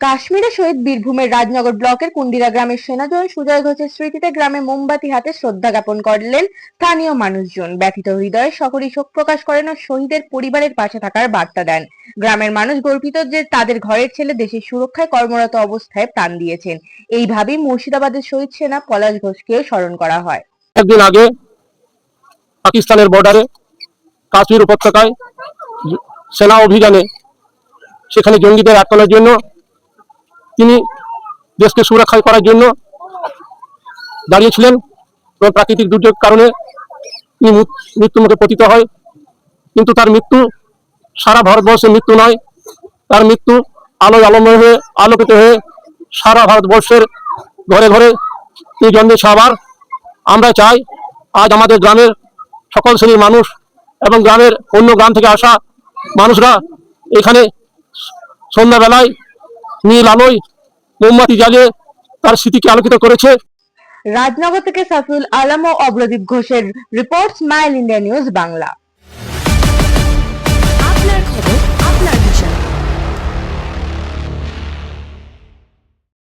কাশ্মীরে শহীদ বীরভূমের রাজনগর ব্লকের কুন্ডিরা গ্রামের সেনাজওয়ান সুজয় ঘোষের স্মৃতিতে গ্রামে মোমবাতি হাতে শ্রদ্ধা জ্ঞাপন করলেন স্থানীয় মানুষজন। ব্যথিত হৃদয়ে সকলেই শোক প্রকাশ করেন ও শহীদের পরিবারের পাশে থাকার বার্তা দেন। গ্রামের মানুষ গর্বিত যে তাদের ঘরের ছেলে দেশের সুরক্ষায় কর্মরত অবস্থায় প্রাণ দিয়েছেন। এইভাবেই মুর্শিদাবাদের শহীদ সেনা পলাশ ঘোষকেও স্মরণ করা হয়। একদিন আগে পাকিস্তানের বর্ডারে কাশ্মীর উপত্যকায় সেনা অভিযানে সেখানে জঙ্গিদের আটকানোর জন্য তিনি দেশকে সুরক্ষা করার জন্য দাঁড়িয়েছিলেন এবং প্রাকৃতিক দুর্যোগের কারণে তিনি মৃত- মৃত্যুর মুখে পতিত হয়। কিন্তু তার মৃত্যু সারা ভারতবর্ষের মৃত্যু নয়। তার মৃত্যু আলোয় আলোময় হয়ে, আলোকিত হয়ে সারা ভারতবর্ষের ঘরে ঘরে তিনি জন্মেছে আবার। আমরা চাই আজ আমাদের গ্রামের সকল শ্রেণির মানুষ এবং গ্রামের অন্য গ্রাম থেকে আসা মানুষরা এখানে সন্ধ্যাবেলায় নীল আলোয় মোমবাতি জ্বালিয়ে তার স্মৃতিকে আলোকিত করেছে। রাজনগর থেকে সাফিউল আলম ও অগ্রদীপ ঘোষের report smile India news Bangla. আপনার খবর